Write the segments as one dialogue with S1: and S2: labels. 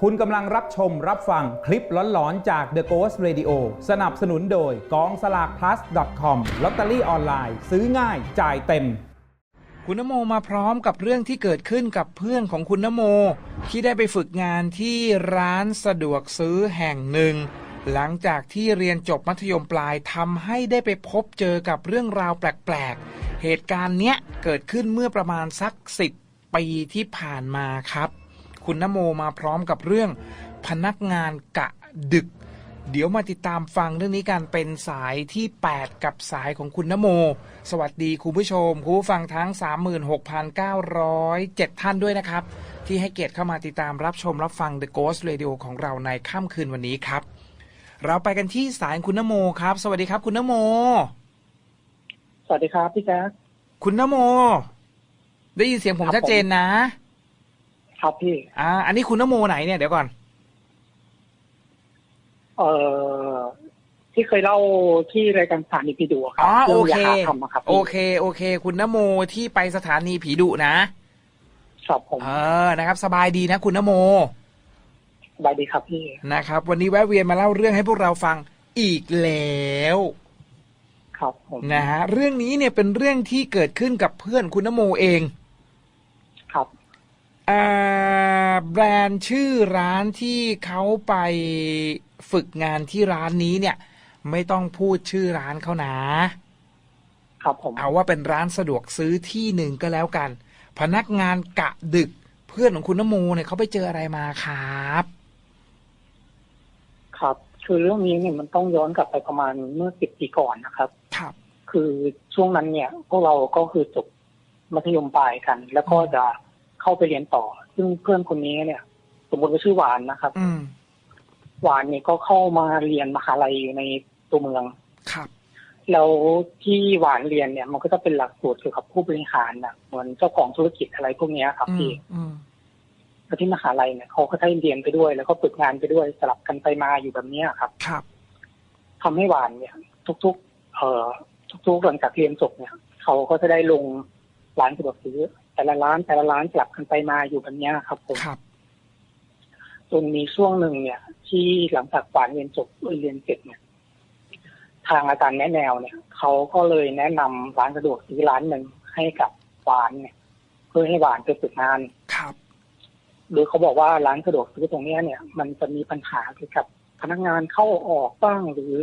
S1: คุณกำลังรับชมรับฟังคลิปหลอนๆ จาก The Ghost Radio สนับสนุนโดยกองสลาก plus com ลอตเตอรี่ออนไลน์ ซื้อง่ายจ่ายเต็ม
S2: คุณนโมมาพร้อมกับเรื่องที่เกิดขึ้นกับเพื่อนของคุณนโม ที่ได้ไปฝึกงานที่ร้านสะดวกซื้อแห่งหนึ่ง หลังจากที่เรียนจบมัธยมปลายทำให้ได้ไปพบเจอกับเรื่องราวแปลกๆ เหตุการณ์เนี้ยเกิดขึ้นเมื่อประมาณสักสิบปีที่ผ่านมาครับ คุณนโมมาพร้อมกับเรื่องพนักงานกะดึก เดี๋ยวมาติดตามฟังเรื่องนี้กันเป็นสายที่ 8 กับสายของคุณนโม สวัสดีคุณผู้ชมคุณผู้ฟังทั้ง 36,907 ท่านด้วยนะครับ ที่ให้เกียรติเข้ามาติดตามรับชมรับฟัง The Ghost Radio ของเราในค่ำคืนวันนี้ครับ เราไปกันที่สายคุณนโมครับ สวัสดีครับคุณนโม
S3: สวัสดีครับพี่แจ๊ค
S2: คุณนโม ได้ยินเสียงผม
S3: ครับ
S2: ชัดเจนนะ
S3: ครับพี่
S2: อ่า อันนี้คุณนโมไหนเนี่ยเดี๋ยวก่อน
S3: เอ่อที่เคยเล่าที่รายการสถานีพีดูอะครั
S2: อ๋อ
S3: รื่
S2: โอเค
S3: ยาหาทำอะครับ
S2: โอ
S3: พี่
S2: เค โอเค คุณนโมที่ไปสถานีผีดุนะ
S3: ครับผม
S2: เออนะครับ สบายดีนะ คุณนโม
S3: สบายดีครับพี่
S2: นะครับ วันนี้แวะเวียนมาเล่าเรื่องให้พวกเราฟังอีกแล้ว
S3: ครับผม
S2: นะฮะเรื่องนี้เนี่ยเป็นเรื่องที่เกิดขึ้นกับเพื่อนคุณนโมเอง
S3: ครับ
S2: อ่า แบรนด์ชื่อร้านที่เขาไปฝึกงานที่ร้านนี้เนี่ย ไม่ต้องพูดชื่อร้านเขานะ
S3: ครับผม
S2: เอาว่าเป็นร้านสะดวกซื้อที่หนึ่งก็แล้วกัน พนักงานกะดึกเพื่อนของคุณนโมเนี่ยเขาไปเจออะไรมาครับ
S3: ครับคือเรื่องนี้เนี่ยมันต้องย้อนกลับไปประมาณเมื่อสิบปีก่อนนะครับ
S2: ครับ
S3: คือช่วงนั้นเนี่ย พวกเราก็คือจบมัธยมปลายกัน แล้วก็จะ เข้าไปเรียนต่อ ซึ่งเพื่อนคนนี้เนี่ย สมมติว่าชื่อหวานนะครับ
S2: อืม
S3: หวานเนี่ยก็เข้ามาเรียนมหาลัยอยู่ในตัวเมือง
S2: ครับ
S3: แล้วที่หวานเรียนเนี่ย มันก็จะเป็นหลักสูตรเกี่ยวกับผู้บริหารนะเหมือนเจ้าของธุรกิจอะไรพวกเนี้ยครับ
S2: อื
S3: พี่
S2: มอืม
S3: แล้วที่มหาลัยเนี่ยเขาก็ได้เรียนไปด้วย แล้วก็ฝึกงานไปด้วยสลับกันไปมาอยู่แบบเนี้ยครับ
S2: ครับ
S3: ทำให้หวานเนี่ย ทุก ๆ เอ่อทุกๆหลังจากเรียนจบเนี่ยเขาก็จะได้ลงร้านสะดวกซื้อ แต่ละร้านแต่ละร้านสลับกันไปมาอยู่แบบเนี้ยครับผม
S2: ครับ
S3: จนมีช่วงหนึ่งเนี่ย ที่หลังจากหวานเรียนจบเอ้ยเรียนเสร็จเนี่ย ทางอาจารย์แนะแนวเนี่ยเขาก็เลยแนะนำร้านสะดวกซื้อร้านหนึ่งให้กับหวานเนี่ย เพื่อให้หวานไปฝึกงาน
S2: ครับ
S3: โดยเขาบอกว่าร้านสะดวกซื้อตรงเนี้ยเนี่ย มันจะมีปัญหาเกี่ยวกับพนักงานเข้าออกบ้างหรือ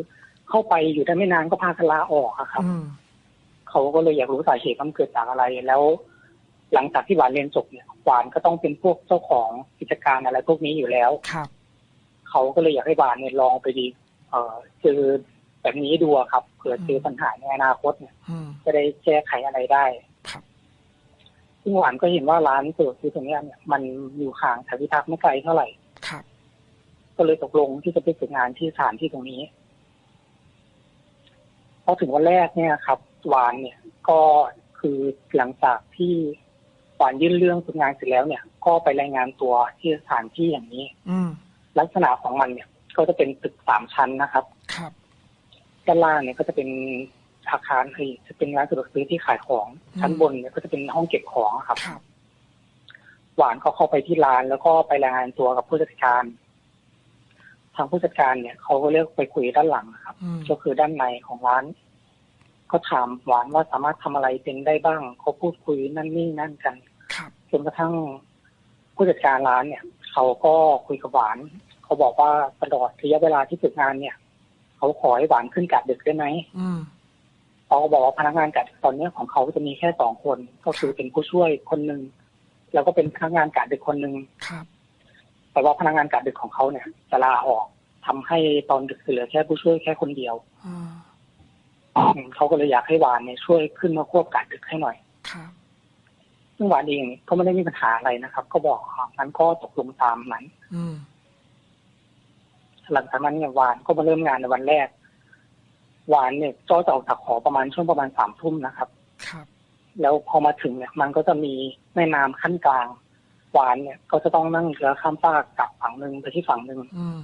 S3: เข้าไปอยู่ได้ไม่นานก็พาคลาออกอะครับ
S2: อืม
S3: เขาก็เลยอยากรู้สาเหตุว่ามันเกิดจากอะไรแล้ว หลังจากที่หวานเรียนจบเนี่ยหวานก็ต้องเป็นพวกเจ้าของกิจการอะไรพวกนี้อยู่แล้ว
S2: ครับ
S3: เขาก็เลยอยากให้หวานเนี่ยลองไปดี เอ่อเจอแบบนี้ดูอะครับเผื่อเจอปัญหาในอนาคตเนี่ย
S2: อืม
S3: จะได้แก้ไขอะไรได้
S2: ครับ
S3: ซึ่งหวานก็เห็นว่าร้านสะดวกซื้อตรงเนี้ยเนี่ยมันอยู่ห่างจากพิทักษ์ไม่ไกลเท่าไหร่
S2: ครับ
S3: ก็เลยตกลงที่จะไปฝึกงานที่สถานที่ตรงนี้พอถึงวันแรกเนี่ยครับ หวานเนี่ย ก็คือหลังจากที่ หวานยื่นเรื่องฝึกงานเสร็จแล้วเนี่ย ก็ไปรายงานตัวที่สถานที่อย่างนี้
S2: อืม
S3: ลักษณะของมันเนี่ย ก็จะเป็นตึกสามชั้นนะครับ
S2: ครับ
S3: ด้านล่างเนี่ยก็จะเป็นอาคารคือจะเป็นร้านสะดวกซื้อที่ขายของชั้นบนเนี่ยก็จะเป็นห้องเก็บของอะครับ
S2: ครับ
S3: หวานก็เข้าไปที่ร้านแล้วก็ไปรายงานตัวกับผู้จัดการ ทางผู้จัดการเนี่ยเขาก็เรียกไปคุยด้านหลังครับ
S2: อืม
S3: ก็คือด้านในของร้าน ก็ถามหวานว่าสามารถทำอะไรเป็นได้บ้างเขาพูดคุยนั่นนี่นั่นกัน
S2: ครับ
S3: จนกระทั่งผู้จัดการร้านเนี่ย เขาก็คุยกับหวาน เขาบอกว่าตลอดระยะเวลาที่ฝึกงานเนี่ย เขาขอให้หวานขึ้นกะดึกได้ไหม
S2: อืม
S3: เขาก็บอกว่าพนักงานกะดึกตอนเนี้ยของเขาจะมีแค่สองคน ก็คือเป็นผู้ช่วยคนหนึ่งแล้วก็เป็นพนักงานกะดึกคนหนึ่ง
S2: ครับ
S3: แต่ว่าพนักงานกะดึกของเขาเนี่ยจะลาออกทำให้ตอนดึกเหลือแค่ผู้ช่วยแค่คนเดียว
S2: อืม
S3: อืมเขาก็เลยอยากให้หวานเนี่ยช่วยขึ้นมาควบกะดึกให้หน่อย
S2: ครับ
S3: ซึ่งหวานเองก็ไม่ได้มีปัญหาอะไรนะครับ ก็บอกอ๋องั้นก็ตกลงตามนั้น
S2: อืม
S3: หลังจากนั้นเนี่ยหวานก็มาเริ่มงานในวันแรก หวานเนี่ยก็จะออกจากหอประมาณช่วงประมาณสามทุ่มนะครับ
S2: ครับ
S3: แล้วพอมาถึงเนี่ย มันก็จะมีแม่น้ำขั้นกลาง หวานเนี่ย ก็จะต้องนั่งเรือข้ามฟากจากฝั่งหนึ่งไปที่ฝั่งหนึ่ง
S2: อืม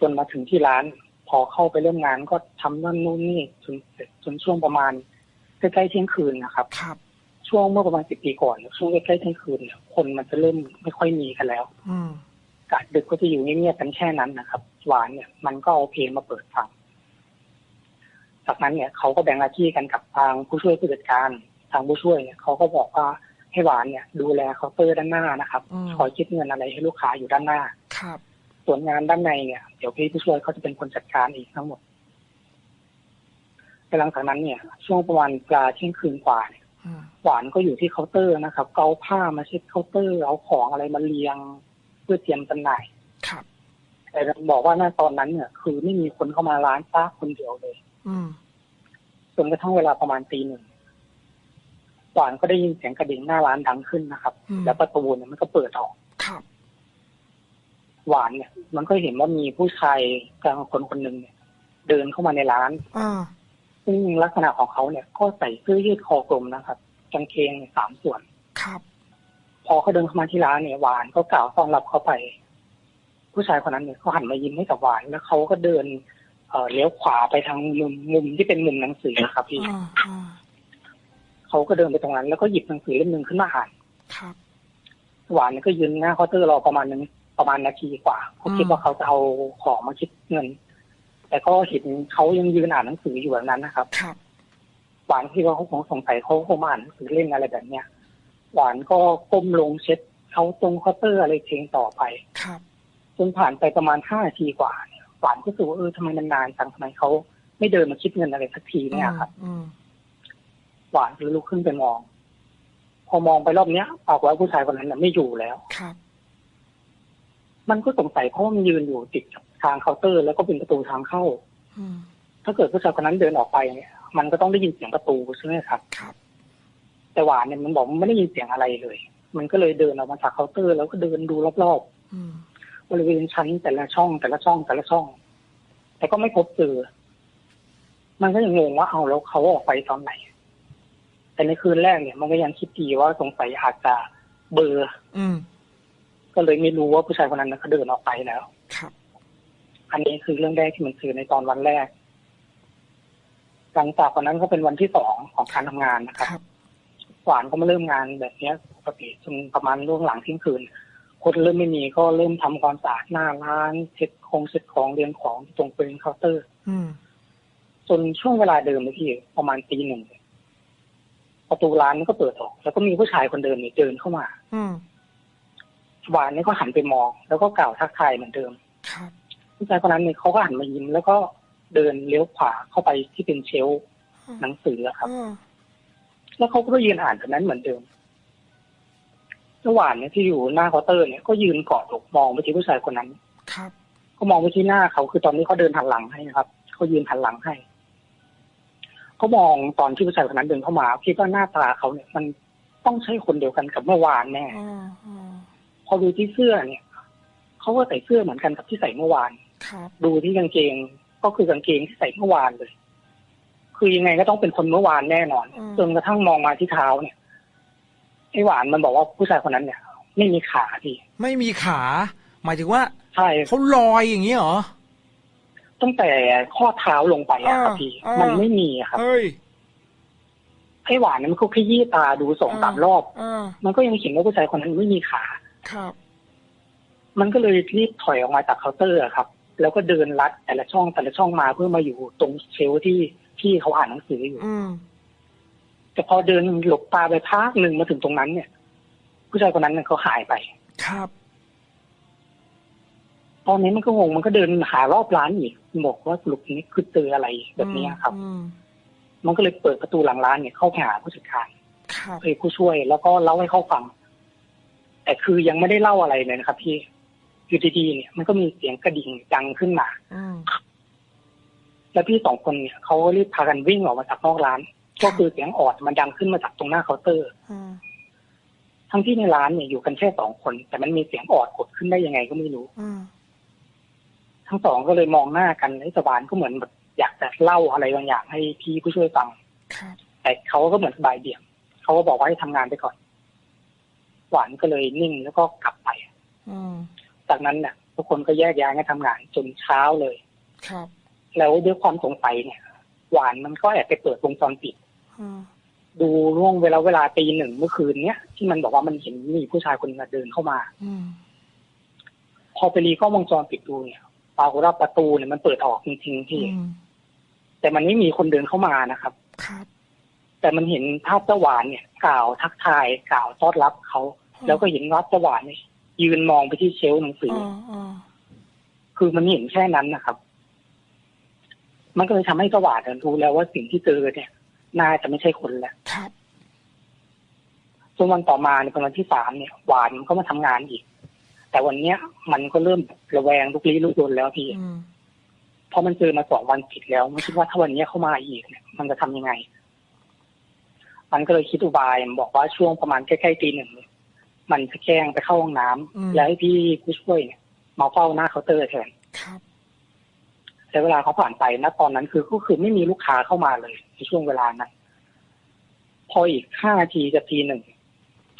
S3: จนมาถึงที่ร้าน พอเข้าไปเริ่มงานก็ทำนั่นนู่นนี่จนเสร็จจนช่วงประมาณใกล้ๆเที่ยงคืนนะครับ
S2: ครับ
S3: ช่วงเมื่อประมาณสิบปีก่อนเนี่ยช่วงใกล้ๆเที่ยงคืนเนี่ยคนมันจะเริ่มไม่ค่อยมีกันแล้ว
S2: อืม
S3: กะดึกก็จะอยู่เงียบๆกันแค่นั้นนะครับ หวานเนี่ยมันก็เอาเพลงมาเปิดฟัง จากนั้นเนี่ยเขาก็แบ่งหน้าที่กันกับทางผู้ช่วยผู้จัดการ ทางผู้ช่วยเนี่ยเขาก็บอกว่าให้หวานเนี่ย ดูแลเคาน์เตอร์ด้านหน้านะครับ
S2: อืม
S3: คอยคิดเงินอะไรให้ลูกค้าอยู่ด้านหน้า
S2: ครับ
S3: ส่วนงานด้านในเนี่ยเดี๋ยวพี่ผู้ช่วยเขาจะเป็นคนจัดการเองทั้งหมดแต่หลังจากนั้นเนี่ย ช่วงประมาณปลาเที่ยงคืนกว่าเนี่ย
S2: อืม
S3: หวานก็อยู่ที่เคาน์เตอร์นะครับเกาผ้ามาเช็ดเคาน์เตอร์เอาของอะไรมาเรียงเพื่อเตรียมจำหน่าย
S2: ครับ
S3: แต่บอกว่าณตอนนั้นเนี่ย คือไม่มีคนเข้ามาร้านป้าคนเดียวเลย
S2: อืม
S3: จนกระทั่งเวลาประมาณตีหนึ่งหวานก็ได้ยินเสียงกระดิ่งหน้าร้านดังขึ้นนะครับ
S2: อืม
S3: แล้วประตูเนี่ยมันก็เปิดออก
S2: ครับ
S3: หวานเนี่ย มันก็เห็นว่ามีผู้ชายกลางคนคนหนึ่งเนี่ย เดินเข้ามาในร้าน
S2: อ่า
S3: ซึ่งลักษณะของเขาเนี่ย ก็ใส่เสื้อยืดคอกลมนะครับกางเกงเนี่ยสามส่วน
S2: ครับ
S3: พอเขาเดินเข้ามาที่ร้านเนี่ยหวานก็กล่าวต้อนรับเขาไป ผู้ชายคนนั้นเนี่ยเขาหันมายิ้มให้กับหวานแล้วเขาก็เดินเอ่อเลี้ยวขวาไปทางมุมมุมที่เป็นมุมหนังสือนะครับพี่
S2: อ่าอ่า
S3: เขาก็เดินไปตรงนั้น แล้วก็หยิบหนังสือเล่มหนึ่งขึ้นมาอ่าน
S2: ครับ
S3: หวานก็ยืนหน้าเคาน์เตอร์รอประมาณนึงประมาณนาทีกว่าเขาคิด
S2: อืม
S3: ว่าเขาจะเอาของมาคิดเงิน แต่ก็เห็นเขายังยืนอ่านหนังสืออยู่แบบนั้นนะครับ
S2: ครับ
S3: หวานคิดว่าเขาคงสงสัยเขาคงมาอ่านหนังสือเล่นอะไรแบบเนี้ยหวานก็ก้มลงเช็ดเขาตรงเคาน์เตอร์อะไรเพลงต่อไป
S2: ครับ
S3: จนผ่านไปประมาณห้านาทีกว่าเนี่ยหวานก็รู้สึกว่าเออทำไมมันนานจังทำไมเขาไม่เดินมาคิดเงินอะไรสักทีเนี่ยครับ
S2: อืม
S3: หวานก็ลุกขึ้นไปมอง พอมองไปรอบเนี้ยปรากฏว่าผู้ชายคนนั้นน่ะไม่อยู่แล้ว
S2: ครับ
S3: มันก็สงสัยเพราะว่ามันยืนอยู่ติดกับ ทางเคาน์เตอร์ แล้วก็เป็นประตูทางเข้า
S2: อืม
S3: ถ้าเกิดผู้ชายคนนั้นเดินออกไปเนี่ย มันก็ต้องได้ยินเสียงประตูใช่ไหมครับ
S2: ครับ
S3: แต่หวานเนี่ยมันบอกมันไม่ได้ยินเสียงอะไรเลย มันก็เลยเดินออกมาจากเคาน์เตอร์ แล้วก็เดินดูรอบ
S2: อืม
S3: ๆบริเวณชั้นแต่ละช่องแต่ละช่องแต่ละช่อง แต่ก็ไม่พบเจอ มันก็ยังงงว่าเอาแล้วเขาออกไปตอนไหน แต่ในคืนแรกเนี่ย มันก็ยังคิดดีว่าสงสัยอาจจะเบลอร์
S2: อืม
S3: ก็เลยไม่รู้ว่าผู้ชายคนนั้นนะเขาเดินออกไปแล้ว
S2: ครับ
S3: อันนี้คือเรื่องแรกที่มันคือในตอนวันแรก หลังจากวันนั้นก็เป็นวันที่สองของการทำงานนะค
S2: ครับรับ
S3: หวานก็มาเริ่มงานแบบเนี้ยปกติจนประมาณล่วงหลังเที่ยงคืนคนเริ่มไม่มีก็เริ่มทำความสะอาดหน้าร้านเช็ดคงเช็ดของเรียงของตรงบริเวณเคาน์เตอร์
S2: อืม
S3: จนช่วงเวลาเดิมเลยพี่ประมาณตีหนึ่งประตูร้านมันก็เปิดออก แล้วก็มีผู้ชายคนเดิมเนี่ยเดินเข้ามา
S2: อืม
S3: หวานเนี่ยก็หันไปมอง แล้วก็กล่าวทักทายเหมือนเดิม
S2: ครับ
S3: ผู้ชายคนนั้นเนี่ยเขาก็หันมายิ้มแล้วก็เดินเลี้ยวขวาเข้าไปที่เป็นเชลฟ์หนังสืออะครับ
S2: อืม
S3: แล้วเขาก็ยืนอ่านแบบนั้นเหมือนเดิมระหว่างเนี่ยที่อยู่หน้าเคาน์เตอร์เนี่ยก็ยืนกอดอกมองไปที่ผู้ชายคนนั้น
S2: ครับ
S3: ก็มองไปที่หน้าเขาคือตอนนี้เขาเดินหันหลังให้นะครับเขายืนหันหลังให้เขามองตอนที่ผู้ชายคนนั้นเดินเข้ามาคิดว่าหน้าตาเขาเนี่ย มันต้องใช่คนเดียวกันกับเมื่อวานแน่
S2: อืมอืม
S3: พอดูที่เสื้อเนี่ยเขาก็ใส่เสื้อเหมือนกันกับที่ใส่เมื่อวาน
S2: ครับ
S3: ดูที่กางเกงก็คือกางเกงที่ใส่เมื่อวานเลย คือยังไงก็ต้องเป็นคนเมื่อวานแน่นอน จนกระทั่งมองมาที่เท้าเนี่ยไอ้หวานมันบอกว่าผู้ชายคนนั้นเนี่ย ไม่มีขาพี่
S2: ไม่มีขา หมายถึงว่า
S3: ใช่
S2: เขาลอยอย่างนี้เหรอ
S3: ตั้งแต่ข้อเท้าลงไปอะครับพี่
S2: อ่ามั
S3: มันไม่มีอะครับ
S2: เฮ้ย
S3: ไอ้หวานเนี่ยมันก็ขยี้ตาดูสองสามรอบ
S2: อ่า
S3: มันก็ยังเห็นว่าผู้ชายคนนั้นไม่มีขา
S2: ครับ
S3: มันก็เลยรีบถอยออกมาจากเคาน์เตอร์อะครับ แล้วก็เดินลัดแต่ละช่องแต่ละช่องมาเพื่อมาอยู่ตรงเชลฟ์ที่ที่เขาอ่านหนังสืออยู่
S2: อืม
S3: แต่พอเดินหลบตาไปพักหนึ่งมาถึงตรงนั้น เนี่ย ผู้ชายคนนั้นเนี่ยเขาหายไป
S2: ครับ
S3: ตอนนี้มันก็งงมันก็เดินหารอบร้านอีกบอกว่าสรุปนี้คือเจออะไรแบบเนี้ยครับ
S2: อืม
S3: มันก็เลยเปิดประตูหลังร้านเนี่ยเข้าไปหาผู้จัดการ
S2: ครับ
S3: เอ้ยผู้ช่วยแล้วก็เล่าให้เขาฟัง แต่คือยังไม่ได้เล่าอะไรเลยนะครับพี่ อยู่ดีๆเนี่ยมันก็มีเสียงกระดิ่งดังขึ้นมา
S2: อืม
S3: แล้วพี่สองคนเนี่ยเขาก็รีบพากันวิ่งออกมาจากนอกร้าน ก็คือเสียงออดมันดังขึ้นมาจากตรงหน้าเคาน์เตอร์
S2: อืม
S3: ทั้งที่ในร้านเนี่ยอยู่กันแค่สองคน แต่มันมีเสียงออดกดขึ้นได้ยังไงก็ไม่รู้
S2: อืม
S3: ทั้งสองก็เลยมองหน้ากันไอ้สวานก็เหมือนแบบอยากจะเล่าอะไรบางอย่างให้พี่ผู้ช่วยฟัง
S2: ครับ
S3: แต่เขาก็เหมือนสบายเบี่ยงเขาก็บอกว่าให้ทำงานไปก่อน หวานก็เลยนิ่งแล้วก็กลับไป
S2: อืม
S3: จากนั้นเนี่ยทุกคนก็แยกย้ายกันทำงานจนเช้าเลย
S2: ครับ
S3: แล้วด้วยความสงสัยเนี่ย หวานมันก็แอบไปเปิดวงจรปิด
S2: อืม
S3: ดูร่วงเวลาเวลาตีหนึ่งเมื่อคืนเนี้ยที่มันบอกว่ามันเห็นมีผู้ชายคนนึงเดินเข้ามา
S2: อืม
S3: พอไปรีกล้องวงจรปิดดูเนี่ยปรากฏว่าประตูเนี่ยมันเปิดออกจริงๆพี่
S2: อืม
S3: แต่มันไม่มีคนเดินเข้ามานะครับ
S2: ครับ
S3: แต่มันเห็นภาพเจ้าหวานเนี่ย กล่าวทักทายกล่าวต้อนรับเขาแล้วก็เห็นว่าเจ้าหวานเนี่ย ยืนมองไปที่เชลฟ์หนังสือ
S2: อ๋
S3: อ
S2: ออ๋อ
S3: คือมันเห็นแค่นั้นนะครับ มันก็เลยทำให้เจ้าหวานเนี่ยรู้แล้วว่าสิ่งที่เจอเนี่ย น่าจะไม่ใช่คนแล้ว
S2: ครับ
S3: จนวันต่อมาในวันที่สามเนี่ย หวานมันก็มาทำงานอีก แต่วันเนี้ย มันก็เริ่มระแวงลุกลี้ลุกลนแล้วพี่
S2: อืม
S3: เพราะมันเจอมาสองวันติดแล้วไม่คิดว่าถ้าวันเนี้ยเข้ามาอีกเนี่ย มันจะทำยังไง มันก็เลยคิดอุบายมันบอกว่าช่วงประมาณใกล้ๆตีหนึ่งเนี่ย มันจะแกล้งไปเข้าห้องน้ำ
S2: อืม
S3: แล้วให้พี่ผู้ช่วยเนี่ยมาเฝ้าหน้าเคาน์เตอร์แทน
S2: ครับ
S3: ใช้เวลาเขาผ่านไปณตอนนั้นคือก็คือไม่มีลูกค้าเข้ามาเลยในช่วงเวลานั้นพออีกห้านาทีจะทีหนึ่ง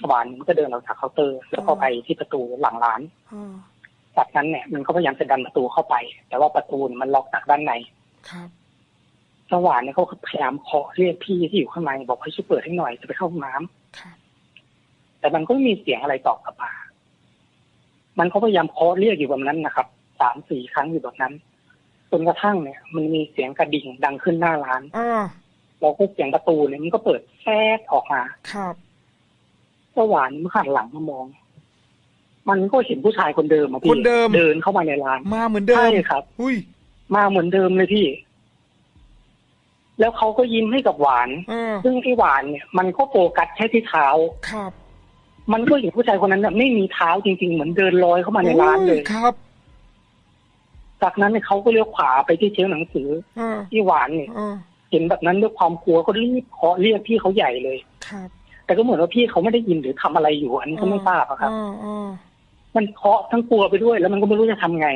S3: หวานมันก็เดินออกจากเคาน์เตอร์ แล้วก็ไปที่ประตูหลังร้าน
S2: อ๋อ
S3: จากนั้นเนี่ยมันก็พยายามจะดันประตูเข้าไป แต่ว่าประตูเนี่ยมันล็อกจากด้านใน
S2: ครับ
S3: สวานเนี่ยเขาก็พยายามเคาะเรียกพี่ที่อยู่ข้างในบอกให้ช่วยเปิดให้หน่อยจะไปเข้าห้องน้ำ
S2: ครับ
S3: แต่มันก็ไม่มีเสียงอะไรตอบกลับมา มันก็พยายามเคาะเรียกอยู่แบบนั้นนะครับสามสี่ครั้งอยู่แบบนั้นจนกระทั่งเนี่ย มันมีเสียงกระดิ่งดังขึ้นหน้าร้าน
S2: อ๋อ
S3: แล้วก็เสียงประตูเนี่ยมันก็เปิดแทรกออกมา
S2: ครับ
S3: สวานมันหันหลังมามอง มันก็เห็นผู้ชายคนเดิมอะพี่
S2: คนเดิม
S3: เดินเข้ามาในร้าน
S2: มาเหมือนเดิม
S3: ใช่ครับ
S2: อุ้ย
S3: มาเหมือนเดิมเลยพี่ แล้วเขาก็ยิ้มให้กับหวาน
S2: เออ
S3: ซึ่งไอ้หวานเนี่ย มันก็โฟกัสแค่ที่เท้า
S2: ครับ
S3: มันก็เห็นผู้ชายคนนั้นน่ะไม่มีเท้าจริง ๆ เหมือนเดินลอยเข้ามาในร้านเลย
S2: อุ้ครับ
S3: จากนั้นเนี่ยเขาก็เลี้ยวขวาไปที่เชลฟ์หนังสือ
S2: เออ
S3: ที่หวานเนี่ย
S2: เออ
S3: เห็นแบบนั้นด้วยความกลัวก็รีบเคาะเรียกพี่เขาใหญ่เลย
S2: ครับ
S3: แต่ก็เหมือนว่าพี่เขาไม่ได้ยินหรือทำอะไรอยู่ อันนี้ก็ไม่ทราบอะครับ
S2: อ๋ออ๋อ
S3: มันเคาะทั้งกลัวไปด้วย แล้วมันก็ไม่รู้จะทำไง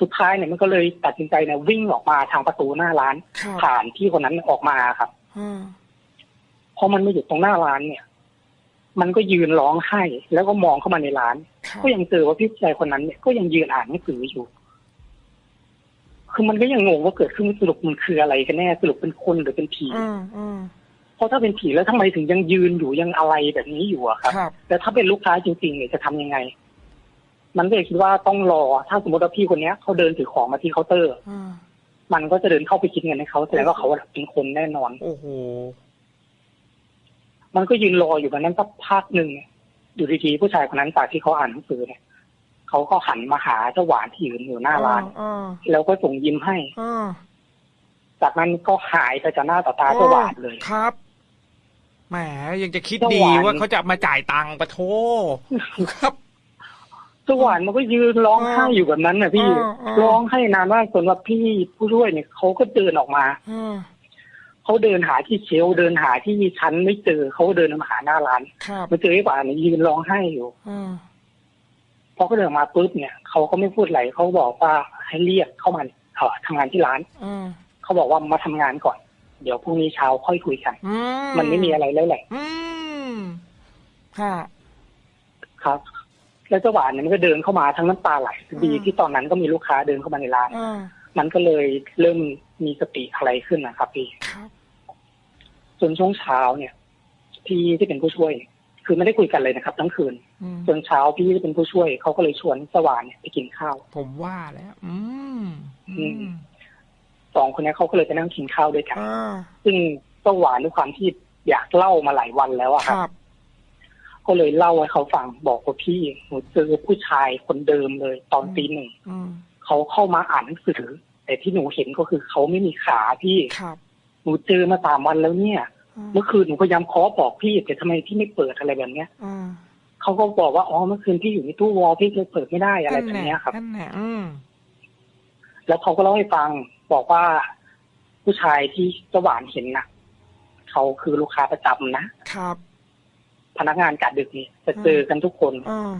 S3: สุดท้ายเนี่ยมันก็เลยตัดสินใจเนี่ยวิ่งออกมาทางประตูหน้าร้าน
S2: ครับ
S3: ผ่านพี่คนนั้นออกมาครับ
S2: อ่า
S3: พอมันมาอยู่ตรงหน้าร้านเนี่ย มันก็ยืนร้องไห้แล้วก็มองเข้ามาในร้าน
S2: ครับ
S3: ก็ยังเจอว่าพี่ชายคนนั้นเนี่ยก็ยังยืนอ่านหนังสืออยู่ คือมันก็ยังงงว่าเกิดขึ้นสรุปมันคืออะไรกันแน่สรุปเป็นคนหรือเป็นผี
S2: อ่าอ่า
S3: เพราะถ้าเป็นผีแล้วทำไมถึงยังยืนอยู่ยังอะไรแบบนี้อยู่อะครับ
S2: ครับ
S3: แต่ถ้าเป็นลูกค้าจริงๆเนี่ยจะทำยังไง มันก็เลยคิดว่าต้องรอ ถ้าสมมติว่าพี่คนเนี้ยเขาเดินถือของมาที่เคาน์เตอร์
S2: อ่า
S3: มันก็จะเดินเข้าไปคิดเงินให้เขาแสดงว่าเขาเป็นคนแน่นอน
S2: โอ้โห
S3: มันก็ยืนรออยู่แบบนั้นสักพักหนึ่งเนี่ยอยู่ดีๆผู้ชายคนนั้นจากที่เขาอ่านหนังสือเนี่ยเขาก็หันมาหาเจ้าหวานที่ยืนอยู่หน้าร้าน
S2: อ่า
S3: แล้วก็ส่งยิ้มให้
S2: อ่า
S3: จากนั้นก็หายไปจากหน้าต่อตาเจ้าหวานเลย
S2: ครับแหมยังจะคิด
S3: เจ้า
S2: ดี
S3: หวาน
S2: ว่าเขาจะมาจ่ายตังค์ปะโทครับ
S3: เจ้าหวานมันก็ยืนร้องไห้อยู่แบบนั้นนะพี่
S2: อ่าอ่า
S3: ร้องไห้นานมากจนว่าพี่ผู้ช่วยเนี่ยเขาก็เดินออกมา
S2: อ่า
S3: เขาเดินหาที่เชลฟ์เดินหาที่ชั้นไม่เจอเขาก็เดินมาหาหน้าร้าน
S2: ครับ
S3: มาเจอไอ้หวานเนี่ยยืนร้องไห้อยู่
S2: อ่า
S3: พอเขาเดินมาปุ๊บเนี่ยเขาก็ไม่พูดอะไรเขาบอกว่าให้เรียกเข้ามาเออทำงานที่ร้าน
S2: อ่า
S3: เขาบอกว่ามาทำงานก่อน เดี๋ยวพรุ่งนี้เช้าค่อยคุยกัน
S2: อื
S3: มันไม่มีอะไรแล้วแหละ
S2: อืมค่ะ
S3: ครับแล้วเจ้าหวานเนี่ยมันก็เดินเข้ามาทั้งน้ำตาไหลดีที่ตอนนั้นก็มีลูกค้าเดินเข้ามาในร้าน
S2: อ่า
S3: มันก็เลยเริ่มมีสติอะไรขึ้นนะครับพี่
S2: ครับ
S3: จนช่วงเช้าเนี่ย พี่ที่เป็นผู้ช่วย คือไม่ได้คุยกันเลยนะครับ ทั้งคืน
S2: อืม
S3: จนเช้าพี่ที่เป็นผู้ช่วยเขาก็เลยชวนสว่านเนี่ยไปกินข้าว
S2: ผมว่าแล้ว อืม
S3: อืมสองคนนี้เขาก็เลยไปนั่งกินข้าวด้วยกัน
S2: อ่า
S3: ซึ่งสว่านด้วยความที่อยากเล่ามาหลายวันแล้วอะ
S2: ค
S3: ครับ
S2: รับ
S3: ก็เลยเล่าให้เขาฟังบอกว่าพี่หนูเจอผู้ชายคนเดิมเลย ตอนตีหนึ่ง
S2: อืม
S3: เขาเข้ามาอ่านหนังสือแต่ที่หนูเห็นก็คือเขาไม่มีขาพี่
S2: ครับ
S3: หนูเจอมาสามวันแล้วเนี่ย
S2: อ่า
S3: เมื่อคืนหนูพยายามเคาะบอกพี่แต่ทำไมพี่ไม่เปิดอะไรแบบเนี้ย
S2: อ่า
S3: เขาก็บอกว่าอ๋อเมื่อคืนพี่อยู่ในตู้วอลพี่เลยเปิดไม่ได้อะไรแบบเนี้ยครับ
S2: นั่นแหละอืม
S3: แล้วเขาก็เล่าให้ฟังบอกว่าผู้ชายที่เจ้าหวานเห็นนะเขาคือลูกค้าประจำนะครับ พนักงานกะดึกนี่จะเจอกันทุกคน
S2: อ่า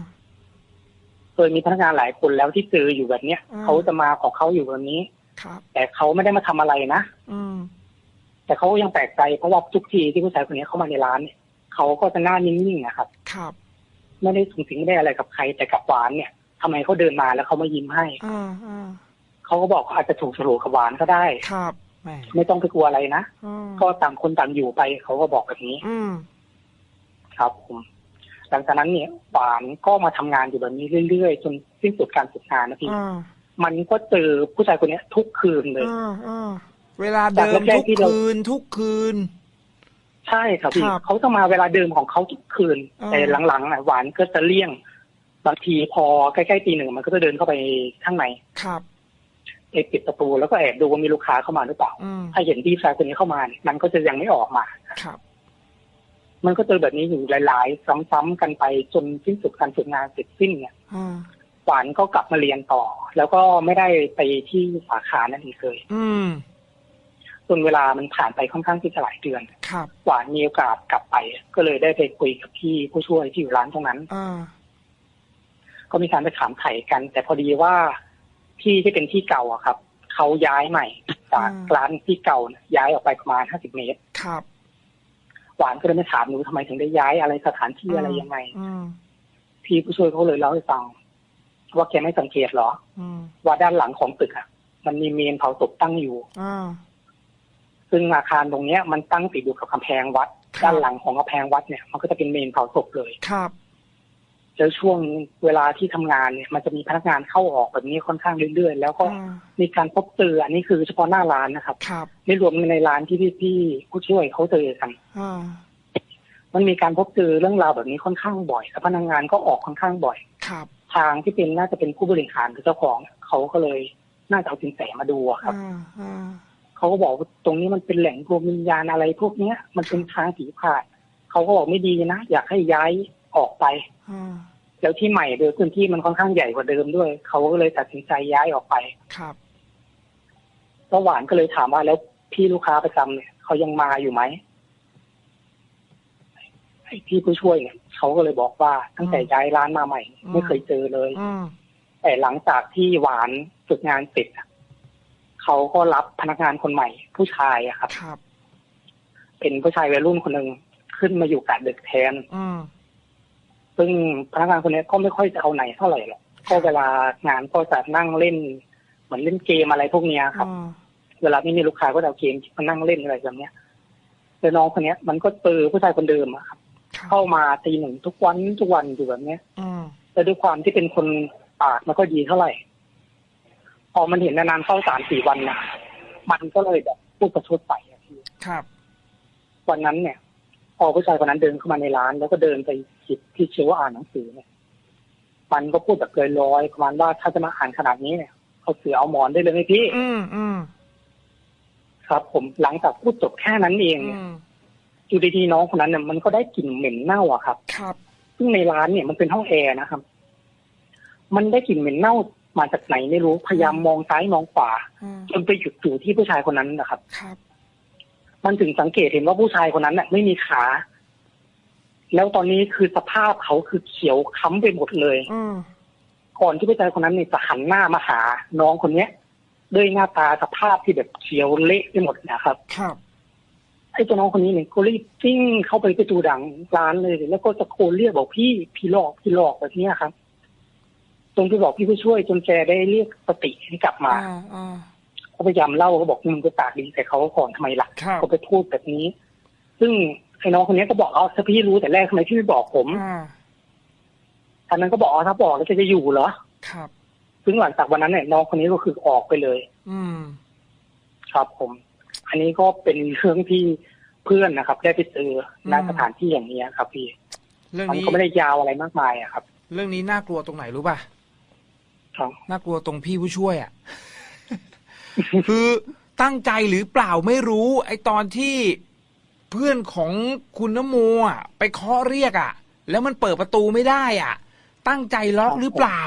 S3: เคยมีพนักงานหลายคนแล้วที่เจออยู่แบบเนี้ย
S2: อืม
S3: เขาจะมาของเขาอยู่แบบนี้
S2: ครับ
S3: แต่เขาไม่ได้มาทำอะไรนะ
S2: อืม
S3: แต่เขาก็ยังแปลกใจเพราะว่าทุกทีที่ผู้ชายคนนี้เข้ามาในร้านเนี่ยเขาก็จะหน้านิ่งๆนะครับ
S2: ครับ
S3: ไม่ได้สูงสิงไม่ได้อะไรกับใครแต่กับหวานเนี่ยทำไมเขาเดินมาแล้วเขามายิ้มให้
S2: อ่าอ่า
S3: เขาก็บอกเขาอาจจะถูกฉลกกับหวานก็ได้
S2: ครับแหม
S3: ไม่ต้องไปกลัวอะไรนะ
S2: อืม
S3: ก็ต่างคนต่างอยู่ไปเขาก็บอกแบบนี้
S2: อืม
S3: ครับผมหลังจากนั้นเนี่ยหวานก็มาทำงานอยู่แบบนี้เรื่อยๆ จนสิ้นสุดการฝึกงานนะพี่
S2: อ่า
S3: มันก็เจอผู้ชายคนเนี้ยทุกคืนเลย
S2: อ่าอ่า เวลาเดิม
S3: จากแรก
S2: ทุก
S3: ๆที่เรา
S2: คืนทุกคืน
S3: ใช่ครับพี่
S2: ครับ
S3: เขาจะมาเวลาเดิมของเขาทุกคืน
S2: อ่า
S3: แต่หลังๆอะหวานก็จะเลี่ยงบางทีพอใกล้ๆตีหนึ่งมันก็จะเดินเข้าไปข้างใน
S2: ครับ
S3: ไปปิดประตูแล้วก็แอบดูว่ามีลูกค้าเข้ามาหรือเปล่า
S2: อืม
S3: ถ้าเห็นพี่ชายคนนี้เข้ามาเนี่ยมันก็จะยังไม่ออกมา
S2: ครับ
S3: มันก็เจอแบบนี้อยู่หลาย ๆ ซ้ำๆกันไปจนสิ้นสุดการฝึกงานเสร็จสิ้นเนี่ย
S2: อ่า
S3: หวานก็กลับมาเรียนต่อ แล้วก็ไม่ได้ไปที่สาขานั้นอีกเลย
S2: อืม
S3: จนเวลามันผ่านไปค่อนข้างที่จะหลายเดือน
S2: ครับ
S3: หวานมีโอกาสกลับไป ก็เลยได้ไปคุยกับพี่ผู้ช่วยที่อยู่ร้านตรงนั้น
S2: อ่า
S3: ก็มีการไปถามไถ่กัน แต่พอดีว่าที่ที่เป็นที่เก่าอะครับเขาย้ายใหม่ จากร้านที่เก่าเนี่ยย้ายออกไปประมาณห้าสิบเมตร
S2: ครับ
S3: หวานก็เลยมาถามหนูทำไมถึงได้ย้ายอะไรสถานที่อะไรยังไง
S2: อืม
S3: พี่ผู้ช่วยเขาเลยเล่าให้ฟัง ว่าแกไม่สังเกตเหรอ
S2: อืม
S3: ว่าด้านหลังของตึกอะมันมีเมนเผาศพตั้งอยู่
S2: อ่า
S3: ซึ่งอาคารตรงเนี้ยมันตั้งติดอยู่กับกำแพงวัด
S2: ครับ
S3: ด้านหลังของกำแพงวัดเนี่ยมันก็จะเป็นเมนเผาศพเลย
S2: ครับ
S3: แล้วช่วงเวลาที่ทำงานเนี่ยมันจะมีพนักงานเข้าออกแบบนี้ค่อนข้างเรื่อยๆ แล้วก็
S2: อ่า
S3: มีการพบเจออันนี้คือเฉพาะหน้าร้านนะครับ
S2: ครับ
S3: ไม่รวมในร้านที่พี่ๆผู้ช่วยเขาเจอกัน
S2: อ่า
S3: มันมีการพบเจอเรื่องราวแบบนี้ค่อนข้างบ่อยแล้วพนักงานก็ออกค่อนข้างบ่อย
S2: ครับ
S3: ทางที่เป็นน่าจะเป็นผู้บริหารหรือเจ้าของ เขาก็เลยน่าจะเอาสินแสมาดูอะครับ
S2: อ่าอ่า
S3: เขาก็บอกว่าตรงนี้มันเป็นแหล่งรวมวิญญาณอะไรพวกเนี้ย มันเป็นทางผีผ่านเขาก็บอกไม่ดีนะอยากให้ย้ายออกไป
S2: อ่า
S3: แล้วที่ใหม่โดยพื้นที่มันค่อนข้างใหญ่กว่าเดิมด้วย เขาก็เลยตัดสินใจย้ายออกไป
S2: ครับ
S3: แล้วหวานก็เลยถามว่าแล้วพี่ลูกค้าประจำเนี่ยเขายังมาอยู่ไหมไอ้พี่ผู้ช่วยเนี่ยเขาก็เลยบอกว่าตั้งแต่ย้ายร้านมาใหม่ ไม่เคยเจอเลย
S2: อืม
S3: แต่หลังจากที่หวานฝึกงานเสร็จอะ เขาก็รับพนักงานคนใหม่ ผู้ชายอะครับ
S2: ครับ
S3: เป็นผู้ชายวัยรุ่นคนหนึ่งขึ้นมาอยู่กะดึกแทน
S2: อืม
S3: ซึ่งพนักงานคนนี้ก็ไม่ค่อยจะเอาไหนเท่าไหร่หรอกก็เวลางานก็จะนั่งเล่น เหมือนเล่นเกมอะไรพวกเนี้ยครับ
S2: อ่า
S3: เวลาไม่มีลูกค้าก็จะเอาเกมมานั่งเล่นอะไรแบบเนี้ยแต่น้องคนเนี้ย มันก็เจอผู้ชายคนเดิมอะครับ
S2: ครับ
S3: เข้ามาตีหนึ่งทุกวันทุกวันอยู่แบบเนี้ย
S2: อืม
S3: แต่ด้วยความที่เป็นคนปากไม่ค่อยดีเท่าไหร่พ อมันเห็นนานๆเข้าสามสี่วันนะมันก็เลยแบบพูดประชดใส่อะพี่
S2: ครับ
S3: วันนั้นเนี่ย พอผู้ชายคนนั้นเดินเข้ามาในร้าน แล้วก็เดินไปหยิบที่เชลฟ์อ่านหนังสือเนี่ย มันก็พูดแบบลอยๆประมาณว่าถ้าจะมาอ่านขนาดนี้เนี่ยเอาเสือเอาหมอนได้เลยไหมพี่
S2: อืมอืม
S3: ครับ ผมหลังจากพูดจบแค่นั้นเอง
S2: อื
S3: เนี่ย
S2: ม
S3: อยู่ดีๆน้องคนนั้นเนี่ยมันก็ได้กลิ่นเหม็นเน่าอะครับ
S2: ครับ
S3: ซึ่งในร้านเนี่ยมันเป็นห้องแอร์นะครับ มันได้กลิ่นเหม็นเน่ามาจากไหนไม่รู้พยายามมองซ้ายมองขวา
S2: อืม
S3: จนไปหยุดอยู่ที่ผู้ชายคนนั้นนะครับ
S2: ครับ
S3: มันถึงสังเกตเห็นว่าผู้ชายคนนั้นน่ะไม่มีขา แล้วตอนนี้คือสภาพเขาคือเขียวค้ำไปหมดเลย
S2: อืม
S3: ก่อนที่ผู้ชายคนนั้นเนี่ยจะหันหน้ามาหา น้องคนเนี้ยด้วยหน้าตาสภาพที่แบบเขียวเละไปหมดนะครับ
S2: ครับ
S3: ไอ้ตัวน้องคนนี้เนี่ยก็รีบวิ่งเข้าไปประตูดังร้านเลย แล้วก็ตะโกนเรียกบอกพี่พี่หลอกพี่หลอกแบบเนี้ยครับ ตรงที่บอกพี่ผู้ช่วยจนแกได้เรียกสติให้กลับมา
S2: อ่าอ่า
S3: เขาพยายามเล่าเขาบอกมึงก็ปากดีแต่เขาก่อนทำไมล่ะ
S2: ครับ
S3: เขาไปพูดแบบนี้ ซึ่งไอ้น้องคนนี้ก็บอกเอาถ้าพี่รู้แต่แรกทำไมพี่ไม่บอกผม
S2: อ่า
S3: อันนั้นก็บอกอ๋อถ้าบอกแล้วจะจะอยู่เหรอ
S2: ครับ
S3: ซึ่งหลังจากวันนั้นเนี่ยน้องคนนี้ก็คือออกไปเลย
S2: อืม
S3: ครับผม อันนี้ก็เป็นเรื่องที่เพื่อนนะครับ ได้ไปเจอณ
S2: อืม
S3: สถานที่อย่างนี้ยครับพี่
S2: เรื่อง
S3: มัน
S2: นี้
S3: ก็ไม่ได้ยาวอะไรมากมายอะครับ
S2: เรื่องนี้น่ากลัวตรงไหนรู้ป่ะ
S3: ครับ
S2: น่ากลัวตรงพี่ผู้ช่วยอะ คือตั้งใจหรือเปล่าไม่รู้ ไอตอนที่เพื่อนของคุณนโมอะ ไปเคาะเรียกอะ แล้วมันเปิดประตูไม่ได้อะ ตั้งใจล็อกหรือเปล่า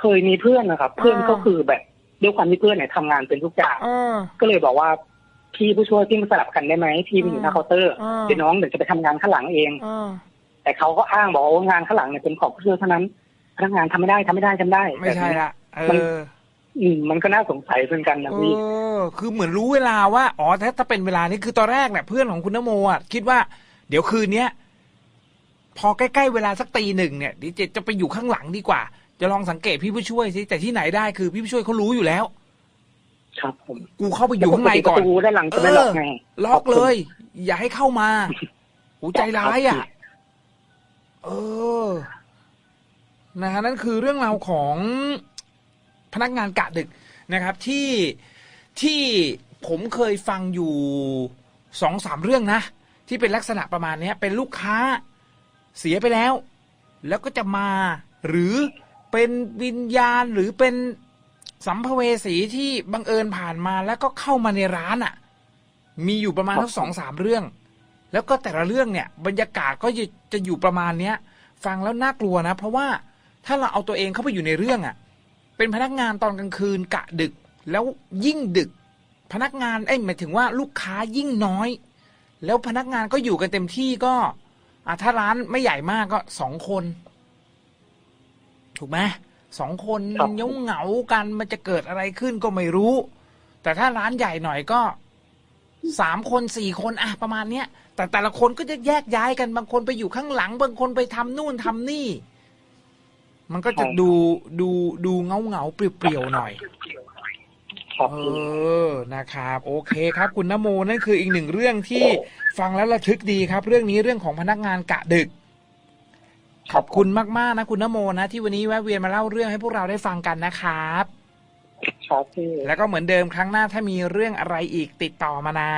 S3: เคยมีเพื่อนนะครับ เพื่อน
S2: อ่า
S3: ก็คือแบบด้วยความที่เพื่อนเนี่ยทำงานเป็นทุกอย่าง
S2: เออ
S3: ก็เลยบอกว่าพี่ผู้ช่วยพี่มาสลับกันได้ไหมพี่มาอยู่หน้าเคาน์เตอร์
S2: อ่า
S3: เดี๋ยวน้องเดี๋ยวจะไปทำงานข้างหลังเอง
S2: เออ
S3: แต่เขาก็อ้างบอกว่างานข้างหลังเนี่ยเป็นของผู้ช่วยเท่านั้น พนักงานทำไม่ได้ทำไม่ได้ทำได้
S2: ไม่ใช่
S3: แบบนี้
S2: ละเอ
S3: มัน
S2: อ
S3: อืมมันก็น่าสงสัยเหมือนกันนะ
S2: เอ
S3: พี่
S2: อคือเหมือนรู้เวลาว่าอ๋อถ้าถ้าเป็นเวลานี้คือตอนแรกเนี่ยเพื่อนของคุณนโมอะคิดว่า เดี๋ยวคืนเนี้ยพอใกล้ๆเวลาสักตีหนึ่งเนี่ยเดี๋ยวจะจะไปอยู่ข้างหลังดีกว่า จะลองสังเกตพี่ผู้ช่วยสิแต่ที่ไหนได้คือพี่ผู้ช่วยเขารู้อยู่แล้ว
S3: ครับผม
S2: กูเข้าไปอยู่ข้างในก่อน
S3: ปกติประตูด้านหลังจะไม่ล็อกไง
S2: ล็อกเลย อย่าให้เข้ามาหูใจร้ายอะ เออ นะฮะนั่นคือเรื่องราวของพนักงานกะดึกนะครับที่ที่ผมเคยฟังอยู่สองสามเรื่องนะ ที่เป็นลักษณะประมาณเนี้ยเป็นลูกค้าเสียไปแล้ว แล้วก็จะมาหรือเป็นวิญญาณหรือเป็นสัมภเวสีที่บังเอิญผ่านมาแล้วก็เข้ามาในร้านอะ่ะ มีอยู่ประมาณทั้งสองสามเรื่อง แล้วก็แต่ละเรื่องเนี่ย บรรยากาศก็จะจะอยู่ประมาณเนี้ย ฟังแล้วน่ากลัวนะ เพราะว่า ถ้าเราเอาตัวเองเข้าไปอยู่ในเรื่องอะ่ะ เป็นพนักงานตอนกลางคืนกะดึก แล้วยิ่งดึก พนักงานเอ้ยหมายถึงว่าลูกค้ายิ่งน้อย แล้วพนักงานก็อยู่กันเต็มที่ก็อะถ้าร้านไม่ใหญ่มากก็สองคน ถูกไหมสองคน
S3: ครับ
S2: เงาเหงาๆกันมันจะเกิดอะไรขึ้นก็ไม่รู้ แต่ถ้าร้านใหญ่หน่อยก็สามคนสี่คนอะประมาณเนี้ย แต่แต่ละคนก็จะแยกย้ายกันบางคนไปอยู่ข้างหลัง บางคนไปทำนู่นทำนี่ มันก็จะดูดูดูเงาเงาๆเปลี่ยวๆหน่อย
S3: ครับ
S2: เออนะครับ โอเคครับ คุณนโมนั่นคืออีกหนึ่งเรื่องที่ฟังแล้วระทึกดีครับ เรื่องนี้เรื่องของพนักงานกะดึก ขอบคุณมากๆนะคุณนโมนะที่วันนี้แวะเวียนมาเล่าเรื่องให้พวกเราได้ฟังกันนะครับ
S3: ครับพี่
S2: แล้วก็เหมือนเดิมครั้งหน้าถ้ามีเรื่องอะไรอีกติดต่อมานา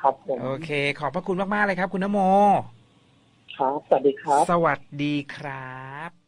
S3: ครับผม
S2: โอเค ขอบพระคุณมากๆเลยครับ คุณนโม
S3: ครับ สวัสดีครับ
S2: สวัสดีครับ